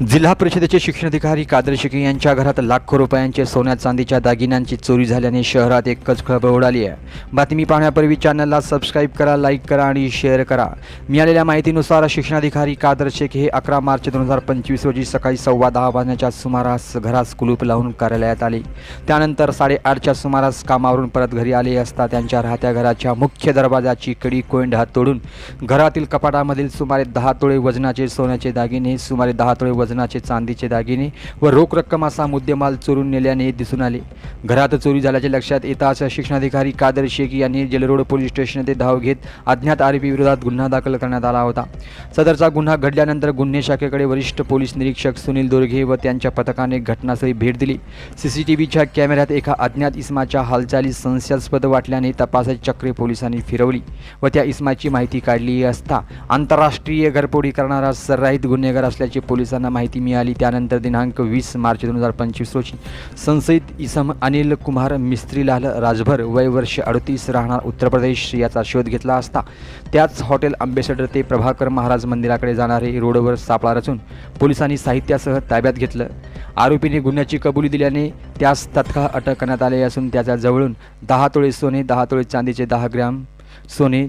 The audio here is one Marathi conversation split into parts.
जिल्हा परिषदेचे शिक्षणाधिकारी कादर शेखे यांच्या घरात लाखो रुपयांचे सोन्या चांदीच्या दागिन्यांची चोरी झाल्याने शहरात एकच खळबळ उडाली आहे. बातमी पाहण्यापूर्वी चॅनलला सबस्क्राईब करा लाईक करा आणि शेअर करा. मिळालेल्या माहितीनुसार शिक्षणाधिकारी कादर शेखे हे अकरा मार्च दोन हजार पंचवीस रोजी सकाळी सव्वा दहा वाजण्याच्या सुमारास घरास कुलूप लावून कार्यालयात आले. त्यानंतर साडेआठच्या सुमारास कामावरून परत घरी आले असता त्यांच्या राहत्या घराच्या मुख्य दरवाजाची कडी कोंडा तोडून घरातील कपाटामधील सुमारे दहा तोळे वजनाचे सोन्याचे दागिने सुमारे दहा तोळे वजनाचे चांदीचे दागिने व रोख रक्कम असा मुद्देमाल चोरून नेल्याने दिसून आले. घरात चोरी झाल्याचे लक्षात येताच शिक्षणाधिकारी कादर शेख यांनी जलरोड पोलीस स्टेशन येथे धाव घेत अज्ञात आरोपी विरोधात गुन्हा दाखल करण्यात आला होता. सदरचा गुन्हा घडल्यानंतर गुन्हे शाखेकडे वरिष्ठ पोलीस निरीक्षक सुनील दोरघे व त्यांच्या पथकाने घटनास्थळी भेट दिली. सीसीटीव्हीच्या कॅमेऱ्यात एका अज्ञात इस्माच्या हालचाली संशयास्पद वाटल्याने तपासाची चक्रे पोलिसांनी फिरवली व त्या इस्माची माहिती काढली असता आंतरराष्ट्रीय घरपोडी करणारा सर्राहित गुन्हेगार असल्याचे पोलिसांना माहिती मिळाली. त्यानंतर दिनांक वीस मार्च दोन हजार पंचवीस रोजी संशयित इसम अनिल कुमार मिस्त्रीलाल राजभर वय वर्ष अडतीस राहणार उत्तर प्रदेश याचा शोध घेतला असता त्याच हॉटेल अम्बेसेडर ते प्रभाकर महाराज मंदिराकडे जाणारे रोडवर सापळा रचून पोलिसांनी साहित्यासह ताब्यात घेतलं. आरोपीने गुन्ह्याची कबुली दिल्याने त्यास तत्काळ अटक करण्यात आले असून त्याच्या जवळून दहा तोळे सोने दहा तोळे चांदीचे दहा ग्रॅम सोने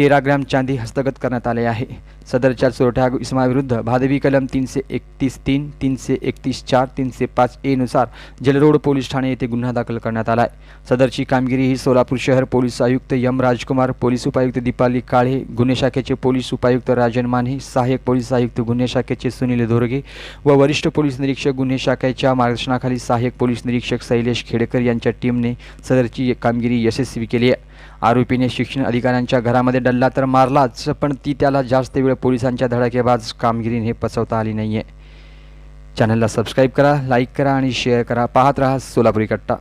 तेरा ग्रॅम चांदी हस्तगत करण्यात आले आहे. सदरच्या चोरट्या इसमाविरुद्ध भादवी कलम तीनशे एकतीस तीन तीनशे एकतीस चार तीनशे पाच एनुसार जलरोड पोलीस ठाणे येथे गुन्हा दाखल करण्यात आला आहे. सदरची कामगिरी ही सोलापूर शहर पोलीस आयुक्त यम राजकुमार पोलीस उपायुक्त दीपाली काळे गुन्हे शाखेचे पोलीस उपायुक्त राजन माने सहाय्यक पोलीस आयुक्त गुन्हे शाखेचे सुनील धोरगे व वरिष्ठ पोलीस निरीक्षक गुन्हे शाखेच्या मार्गदर्शनाखाली सहाय्यक पोलीस निरीक्षक शैलेश खेडेकर यांच्या टीमने सदरची कामगिरी यशस्वी केली आहे. आरोपीने शिक्षण अधिकाऱ्यांच्या घरामध्ये डल्ला तर मारलाच पण ती त्याला जास्त वेळ पोलिसांच्या धडाकेबाज कामगिरीने पचवता आली नाही आहे चॅनलला सबस्क्राईब करा लाईक करा आणि शेअर करा. पाहत राहा सोलापुरी कट्टा.